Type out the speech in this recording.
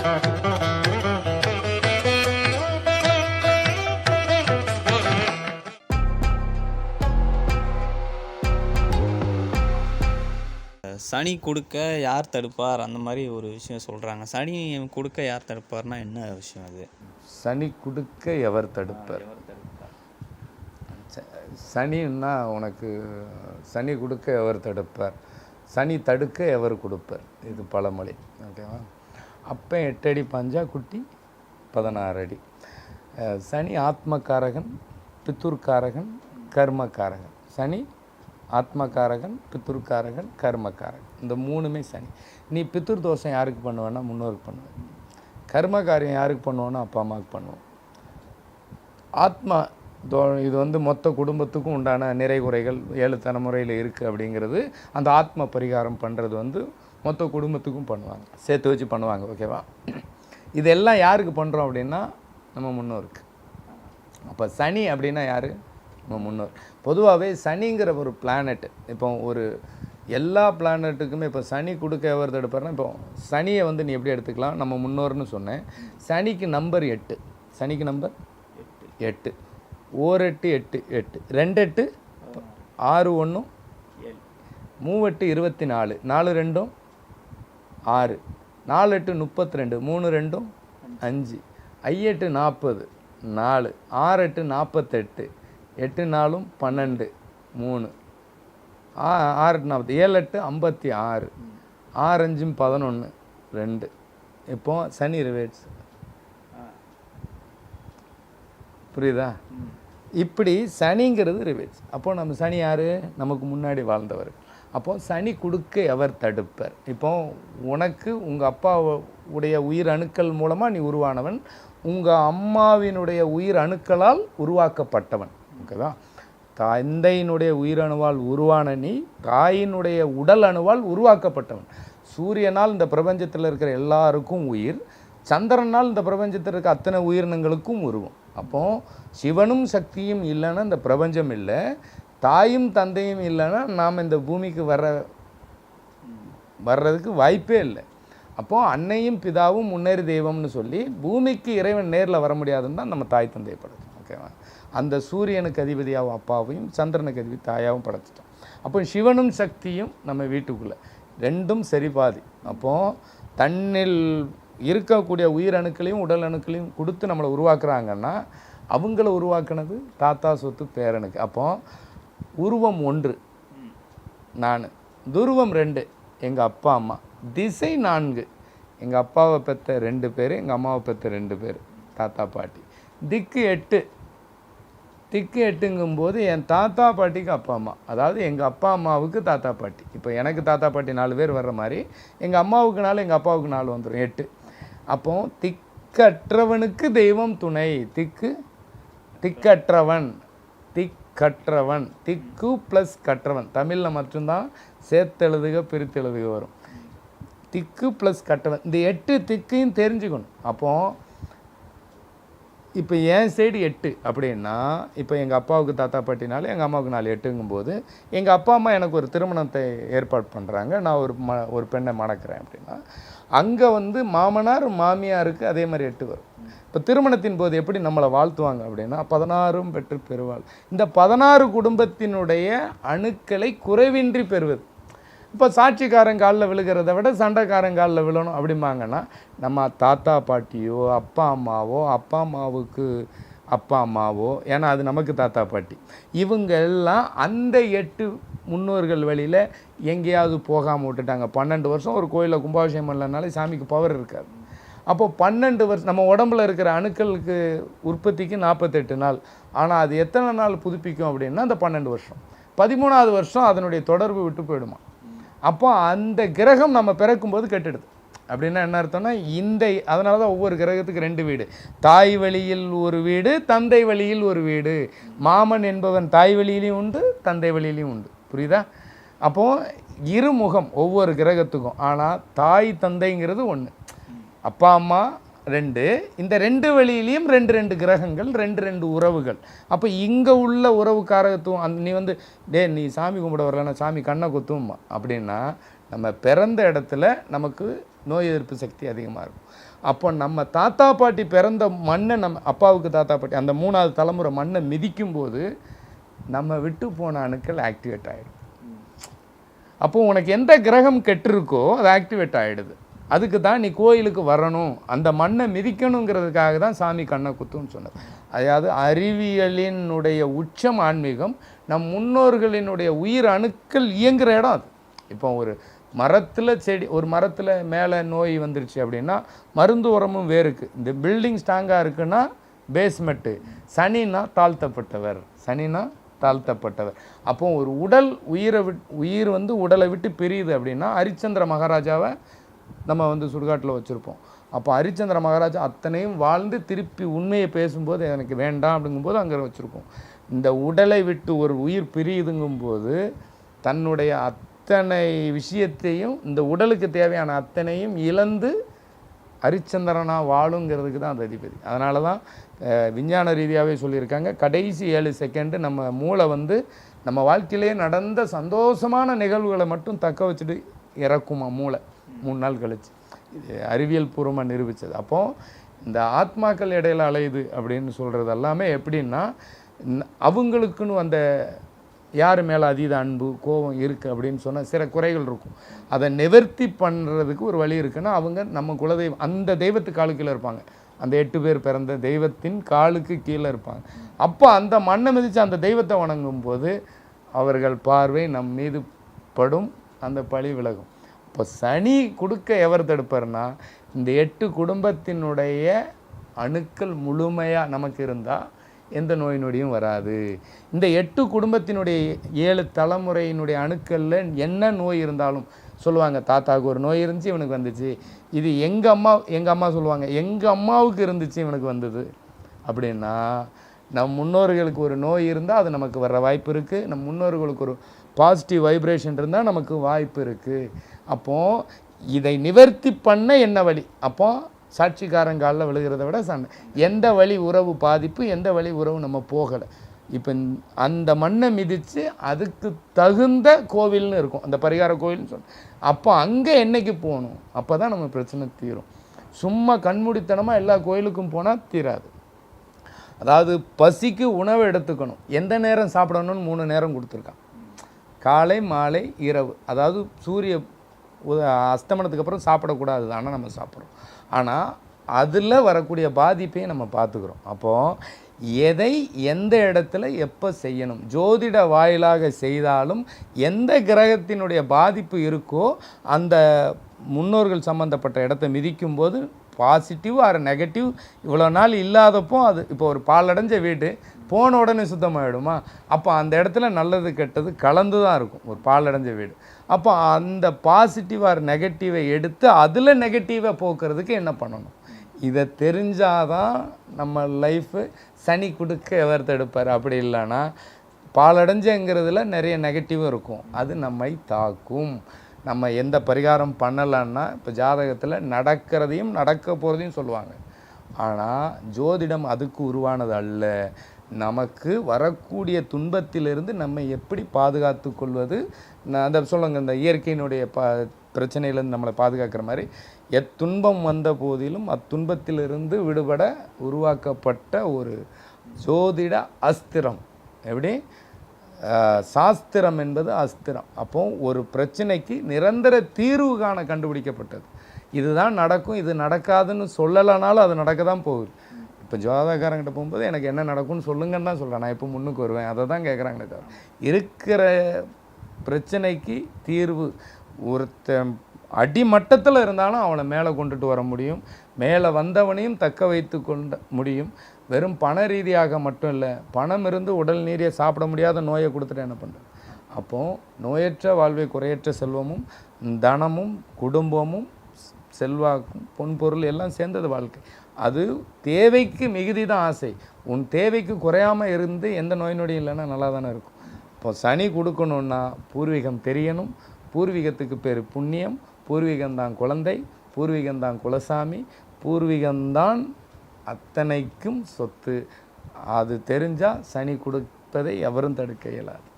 சனி கொடுக்க யார் தடுப்பார்? அந்த மாதிரி ஒரு விஷயம் சொல்கிறாங்க சனி கொடுக்க யார் தடுப்பார்னா என்ன விஷயம் அது? சனி கொடுக்க எவர் தடுப்பர்? சனின்னா உனக்கு சனி கொடுக்க எவர் தடுப்பார்? சனி தடுக்க எவர் கொடுப்பர்? இது பழமொழி. ஓகேவா? அப்போ எட்டடி பஞ்சா குட்டி பதினாறு அடி சனி ஆத்மகாரகன் பித்துர்காரகன் கர்மகாரகன். சனி ஆத்மகாரகன் பித்துர்காரகன் கர்மக்காரகன் இந்த மூணுமே சனி. நீ பித்துர் தோஷம் யாருக்கு பண்ணுவேன்னா முன்னோருக்கு பண்ணுவேன். கர்ம காரியம் யாருக்கு பண்ணுவோன்னா அப்பா அம்மாவுக்கு பண்ணுவோம். ஆத்மா தோ இது வந்து மொத்த குடும்பத்துக்கும் உண்டான நிறை குறைகள் ஏழு தலைமுறையில் இருக்குது அப்படிங்கிறது அந்த ஆத்ம பரிகாரம் பண்ணுறது வந்து மொத்த குடும்பத்துக்கும் பண்ணுவாங்க. சேர்த்து வச்சு பண்ணுவாங்க ஓகேவா? இதெல்லாம் யாருக்கு பண்ணுறோம் அப்படின்னா நம்ம முன்னோருக்கு. அப்போ சனி அப்படின்னா யார்? நம்ம முன்னோர். பொதுவாகவே சனிங்கிற ஒரு பிளானட் இப்போ ஒரு எல்லா பிளானட்டுக்குமே இப்போ சனி கொடுக்க எவ்வளோ தடுப்பார்னா இப்போ சனியை வந்து நீ எப்படி எடுத்துக்கலாம்? நம்ம முன்னோர்னு சொன்னேன். சனிக்கு நம்பர் எட்டு. சனிக்கு நம்பர் எட்டு. ஓர் எட்டு எட்டு. எட்டு ரெண்டு எட்டு ஆறு ஒன்றும் மூவெட்டு இருபத்தி நாலு. நாலு ரெண்டும்? ஆறு. நாலு எட்டு முப்பத்தி ரெண்டு மூணு ரெண்டும் அஞ்சு. ஐயெட்டு நாற்பது நாலு. ஆறு எட்டு நாற்பத்தெட்டு எட்டு நாலும் பன்னெண்டு மூணு. ஆ ஆறு எட்டு நாற்பது ஏழு எட்டு ஐம்பத்தி ஆறு. ஆறு அஞ்சும் பதினொன்று ரெண்டு. இப்போ சனி ரிவேட்ஸ் புரியுதா? இப்படி சனிங்கிறது ரிவேட்ஸ் அப்போ நம்ம சனி யார்? நமக்கு முன்னாடி வாழ்ந்தவர். அப்போது சனி கொடுக்க எவர் தடுப்பர். இப்போ உனக்கு உங்கள் அப்பா உடைய உயிர் அணுக்கள் மூலமாக நீ உருவானவன். உங்கள் அம்மாவினுடைய உயிர் அணுக்களால் உருவாக்கப்பட்டவன். ஓகேவா தந்தையினுடைய உயிரணுவால் உருவான நீ தாயினுடைய உடல் அணுவால் உருவாக்கப்பட்டவன். சூரியனால் இந்த பிரபஞ்சத்தில் இருக்கிற எல்லாருக்கும் உயிர். சந்திரனால் இந்த பிரபஞ்சத்தில் இருக்க அத்தனை உயிரினங்களுக்கும் உருவம். அப்போது சிவனும் சக்தியும் இல்லைன்னா இந்த பிரபஞ்சம் இல்லை. தாயும் தந்தையும் இல்லைன்னா நாம் இந்த பூமிக்கு வர வர்றதுக்கு வாய்ப்பே இல்லை. அப்போது அன்னையும் பிதாவும் முன்னேறி தெய்வம்னு சொல்லி பூமிக்கு இறைவன் நேரில் வர முடியாதுன்னு தான் நம்ம தாய் தந்தையை படைச்சோம் ஓகேவா அந்த சூரியனுக்கு அதிபதியாகவும் அப்பாவையும் சந்திரனுக்கு அதிபதி தாயாகவும் படைச்சிட்டோம் அப்போ சிவனும் சக்தியும் நம்ம வீட்டுக்குள்ளே. ரெண்டும் சரிபாதி. அப்போது தன்னில் இருக்கக்கூடிய உயிர் அணுக்களையும் உடல் அணுக்களையும் கொடுத்து நம்மளை உருவாக்குறாங்கன்னா அவங்கள உருவாக்குனது தாத்தா சொத்து பேரனுக்கு. அப்போது உருவம் ஒன்று. நான். துருவம் ரெண்டு. எங்கள் அப்பா அம்மா. திசை நான்கு. எங்கள் அப்பாவை பெற்ற ரெண்டு பேர் எங்கள் அம்மாவை பெற்ற ரெண்டு பேர். தாத்தா பாட்டி. திக்கு எட்டு. திக்கு எட்டுங்கும்போது என் தாத்தா பாட்டிக்கு அப்பா அம்மா. அதாவது எங்கள் அப்பா அம்மாவுக்கு தாத்தா பாட்டி. இப்போ எனக்கு தாத்தா பாட்டி நாலு பேர் வர்ற மாதிரி எங்கள் அம்மாவுக்கு நாலு எங்கள் அப்பாவுக்கு நாலு வந்துடும் எட்டு. அப்போ திக்கற்றவனுக்கு தெய்வம் துணை. திக்கு திக்கற்றவன். திக் கற்றவன். திக்கு ப்ளஸ் கற்றவன். தமிழில் மட்டும்தான் சேர்த்தெழுதுக பிரித்தெழுதுக வரும். திக்கு ப்ளஸ் கற்றவன். இந்த எட்டு திக்கையும் தெரிஞ்சுக்கணும். அப்போது இப்போ என் சைடு எட்டு அப்படின்னா இப்போ எங்கள் அப்பாவுக்கு தாத்தா பாட்டினாலும் எங்கள் அம்மாவுக்கு நாலு எட்டுங்கும்போது எங்கள் அப்பா அம்மா எனக்கு ஒரு திருமணத்தை ஏற்பாடு பண்ணுறாங்க நான் ஒரு ம ஒரு பெண்ணை மணக்கிறேன் அப்படின்னா அங்கே வந்து மாமனார் மாமியாருக்கு அதே மாதிரி எட்டு வரும். இப்போ திருமணத்தின் போது எப்படி நம்மளை வாழ்த்துவாங்க அப்படின்னா பதினாறும் பெற்று பெறுவாள். இந்த பதினாறு குடும்பத்தினுடைய அணுக்களை குறைவின்றி பெறுவது. இப்போ சாட்சிக்காரன் காலில் விழுகிறத விட சண்டைக்காரன் காலில் விழணும் அப்படிம்பாங்கன்னா நம்ம தாத்தா பாட்டியோ அப்பா அம்மாவோ அப்பா அம்மாவுக்கு அப்பா அம்மாவோ ஏன்னா அது நமக்கு தாத்தா பாட்டி. இவங்க எல்லாம் அந்த எட்டு முன்னோர்கள் வழியில் எங்கேயாவது போகாமல் விட்டுட்டாங்க. பன்னெண்டு வருஷம் ஒரு கோயிலில் கும்பாபிஷேகம் பண்ணலனாலே சாமிக்கு பவர் இருக்காது. அப்போ பன்னெண்டு வருஷம் நம்ம உடம்புல இருக்கிற அணுக்களுக்கு உற்பத்திக்கு நாற்பத்தெட்டு நாள். ஆனால் அது எத்தனை நாள் புதுப்பிக்கும் அப்படின்னா அந்த பன்னெண்டு வருஷம். பதிமூணாவது வருஷம் அதனுடைய தொடர்பு விட்டு போயிடுமா. அப்போ அந்த கிரகம் நம்ம பிறக்கும்போது கெட்டுடுது. அப்படின்னா என்ன அர்த்தம்னா இந்த அதனால தான் ஒவ்வொரு கிரகத்துக்கு ரெண்டு வீடு. தாய் வழியில் ஒரு வீடு தந்தை வழியில் ஒரு வீடு. மாமன் என்பவன் தாய் வழியிலையும் உண்டு தந்தை வழியிலையும் உண்டு. புரியுதா? அப்போது இருமுகம் ஒவ்வொரு கிரகத்துக்கும். ஆனால் தாய் தந்தைங்கிறது ஒன்று அப்பா அம்மா ரெண்டு. இந்த ரெண்டு வழியிலையும் ரெண்டு ரெண்டு கிரகங்கள் ரெண்டு ரெண்டு உறவுகள். அப்போ இங்கே உள்ள உறவு காரகத்துவம் அந்த நீ வந்து டே நீ சாமி கும்பிட வரலன்னா சாமி கண்ணை குத்துமா அப்படின்னா நம்ம பிறந்த இடத்துல நமக்கு நோய் எதிர்ப்பு சக்தி அதிகமாக இருக்கும். அப்போ நம்ம தாத்தா பாட்டி பிறந்த மண்ணை நம்ம அப்பாவுக்கு தாத்தா பாட்டி அந்த மூணாவது தலைமுறை மண்ணை மிதிக்கும் போது நம்ம விட்டு போன அணுக்கள் ஆக்டிவேட் ஆகிடும் அப்போ உனக்கு எந்த கிரகம் கெட்டிருக்கோ அது ஆக்டிவேட் ஆகிடுது அதுக்கு தான் நீ கோயிலுக்கு வரணும். அந்த மண்ணை மிதிக்கணுங்கிறதுக்காக தான் சாமி கண்ணை குத்துன்னு சொன்னது அதாவது அறிவியலினுடைய உச்சம் ஆன்மீகம் நம் முன்னோர்களினுடைய உயிர் அணுக்கள் இயங்குகிற இடம் அது. இப்போ ஒரு மரத்தில் செடி ஒரு மரத்தில் மேலே நோய் வந்துருச்சு அப்படின்னா மருந்து உரமும் வேருக்கு. இந்த பில்டிங் ஸ்ட்ராங்காக இருக்குன்னா பேஸ்மெண்ட்டு சனினா தாழ்த்தப்பட்டவர். சனினா தாழ்த்தப்பட்டவர். அப்போ ஒரு உடல் உயிரை விட் உயிர் வந்து உடலை விட்டு பிரியுது அப்படின்னா ஹரிச்சந்திர மகாராஜாவை நம்ம வந்து சுடுகாட்டில் வச்சுருப்போம். அப்போ ஹரிச்சந்திர மகாராஜா அத்தனையும் வாழ்ந்து திருப்பி உண்மையை பேசும்போது எனக்கு வேண்டாம் அப்படிங்கும்போது அங்கே வச்சுருக்கோம் இந்த உடலை விட்டு ஒரு உயிர் பிரியுதுங்கும்போது தன்னுடைய அத்தனை விஷயத்தையும் இந்த உடலுக்கு தேவையான அத்தனையும் இழந்து ஹரிச்சந்திரனா வாழுங்கிறதுக்கு தான் அது அதிபதி. அதனால தான் விஞ்ஞான ரீதியாகவே சொல்லியிருக்காங்க கடைசி ஏழு செகண்டு நம்ம மூளை வந்து நம்ம வாழ்க்கையிலே நடந்த சந்தோஷமான நிகழ்வுகளை மட்டும் தக்க வச்சுட்டு இறக்குமா மூளை. மூணு நாள் கழிச்சு. இது அறிவியல் பூர்வமாக நிரூபித்தது அப்போது இந்த ஆத்மாக்கள் இடையில் அலையுது அப்படின்னு சொல்கிறது எல்லாமே எப்படின்னா அவங்களுக்குன்னு அந்த யார் மேலே அதீத அன்பு கோபம் இருக்குது அப்படின்னு சொன்னால் சில குறைகள் இருக்கும். அதை நிவர்த்தி பண்ணுறதுக்கு ஒரு வழி இருக்குன்னா அவங்க நம்ம குலதெய்வம் அந்த தெய்வத்து காலுக்கீழே இருப்பாங்க. அந்த எட்டு பேர் பிறந்த தெய்வத்தின் காலுக்கு கீழே இருப்பாங்க. அப்போ அந்த மண்ணை மிதித்து அந்த தெய்வத்தை வணங்கும் போது அவர்கள் பார்வை நம் மீது படும் அந்த பழி விலகும். இப்போ சனி கொடுக்க எவர் தடுப்பார்னா இந்த எட்டு குடும்பத்தினுடைய அணுக்கள் முழுமையாக நமக்கு இருந்தால் எந்த நோய் நொடியும் வராது. இந்த எட்டு குடும்பத்தினுடைய ஏழு தலைமுறையினுடைய அணுக்களில் என்ன நோய் இருந்தாலும் சொல்லுவாங்க தாத்தாவுக்கு ஒரு நோய் இருந்துச்சு இவனுக்கு வந்துச்சு. இது எங்கள் அம்மா எங்கள் அம்மா சொல்லுவாங்க எங்கள் அம்மாவுக்கு இருந்துச்சு இவனுக்கு வந்தது. அப்படின்னா நம் முன்னோர்களுக்கு ஒரு நோய் இருந்தால் அது நமக்கு வர வாய்ப்பு இருக்குது நம் முன்னோர்களுக்கு ஒரு பாசிட்டிவ் வைப்ரேஷன் இருந்தால் நமக்கு வாய்ப்பு இருக்குது அப்போது இதை நிவர்த்தி பண்ண என்ன வழி? அப்போ சாட்சிக்காரங்காலில் விழுகிறத விட சண்டை எந்த வழி உறவு பாதிப்பு எந்த வழி உறவு நம்ம போகலை. இப்போ அந்த மண்ணை மிதித்து அதுக்கு தகுந்த கோவில்னு இருக்கும். அந்த பரிகார கோவில்னு சொன்ன அப்போ அங்கே என்னைக்கு போகணும்? அப்போ தான் நம்ம பிரச்சனை தீரும். சும்மா கண்மூடித்தனமாக எல்லா கோயிலுக்கும் போனால் தீராது. அதாவது பசிக்கு உணவு எடுத்துக்கணும். எந்த நேரம் சாப்பிடணும்னு மூணு நேரம் கொடுத்துருக்கான். காலை மாலை இரவு. அதாவது சூரிய அஸ்தமனத்துக்கு அப்புறம் சாப்பிடக்கூடாது ஆனால் நம்ம சாப்பிட்றோம். ஆனால் அதில் வரக்கூடிய பாதிப்பையும் நம்ம பார்த்துக்குறோம். அப்போது எதை எந்த இடத்துல எப்போ செய்யணும்? ஜோதிட வாயிலாக செய்தாலும் எந்த கிரகத்தினுடைய பாதிப்பு இருக்கோ அந்த முன்னோர்கள் சம்மந்தப்பட்ட இடத்த மிதிக்கும்போது பாசிட்டிவ் ஆர் நெகட்டிவ் இவ்வளோ நாள் இல்லாதப்போ அது இப்போ ஒரு பாலடைஞ்ச வீடு போன உடனே சுத்தமாகிடுமா அப்போ அந்த இடத்துல நல்லது கெட்டது கலந்து தான் இருக்கும் ஒரு பாலடைஞ்ச வீடு. அப்போ அந்த பாசிட்டிவ் ஆர் நெகட்டிவை எடுத்து அதில் நெகட்டிவை போக்குறதுக்கு என்ன பண்ணணும்? இதை தெரிஞ்சாதான் நம்ம லைஃபு சனி கொடுக்க எவர் தடுப்பார் அப்படி இல்லைன்னா பாலடைஞ்சங்கிறதுல நிறைய நெகட்டிவும் இருக்கும். அது நம்மை தாக்கும். நம்ம எந்த பரிகாரம் பண்ணலான்னா இப்போ ஜாதகத்தில் நடக்கிறதையும் நடக்க போகிறதையும் சொல்லுவாங்க. ஆனால் ஜோதிடம் அதுக்கு உருவானது அல்ல. நமக்கு வரக்கூடிய துன்பத்திலிருந்து நம்ம எப்படி பாதுகாத்து கொள்வது? நான் அந்த சொல்லுங்க இந்த இயற்கையினுடைய ப பிரச்சனையிலேருந்து நம்மளை பாதுகாக்கிற மாதிரி எத்துன்பம் வந்த போதிலும் அத்துன்பத்திலிருந்து விடுபட உருவாக்கப்பட்ட ஒரு ஜோதிட அஸ்திரம். எப்படி? சாஸ்திரம் என்பது அஸ்திரம். அப்போ ஒரு பிரச்சனைக்கு நிரந்தர தீர்வு காண கண்டுபிடிக்கப்பட்டது. இதுதான் நடக்கும். இது நடக்காதுன்னு சொல்லலைனாலும் அது நடக்க தான் போகுது. இப்போ ஜோதாக்காரங்கிட்ட போகும்போது எனக்கு என்ன நடக்கும்னு சொல்லுங்கன்னு தான் சொல்கிறேன் நான் இப்போ முன்னுக்கு வருவேன்? அதை தான் கேட்குறாங்களே தவிர. இருக்கிற பிரச்சனைக்கு தீர்வு. ஒருத்தன் அடிமட்டத்தில் இருந்தாலும் அவனை மேலே கொண்டுட்டு வர முடியும். மேலே வந்தவனையும் தக்க வைத்து கொண்ட முடியும். வெறும் பண ரீதியாக மட்டும் இல்லை பணம் இருந்து உடல் நீரியை சாப்பிட முடியாத நோயை கொடுத்துட்டு என்ன பண்ணுறது அப்போது நோயற்ற வாழ்வை குறையற்ற செல்வமும் தனமும் குடும்பமும் செல்வாக்கும் பொன்பொருள் எல்லாம் சேர்ந்தது வாழ்க்கை. அது தேவைக்கு மிகுதி தான் ஆசை. உன் தேவைக்கு குறையாமல் இருந்து எந்த நோய் நொடியும் இல்லைன்னா நல்லா தானே இருக்கும். இப்போ சனி கொடுக்கணுன்னா பூர்வீகம் தெரியணும். பூர்வீகத்துக்கு பேர் புண்ணியம். பூர்வீகம்தான் குழந்தை பூர்வீகம்தான் குலசாமி பூர்வீகம்தான் அத்தனைக்கும் சொத்து. அது தெரிஞ்சால் சனி கொடுப்பதை எவரும் தடுக்க இயலாது.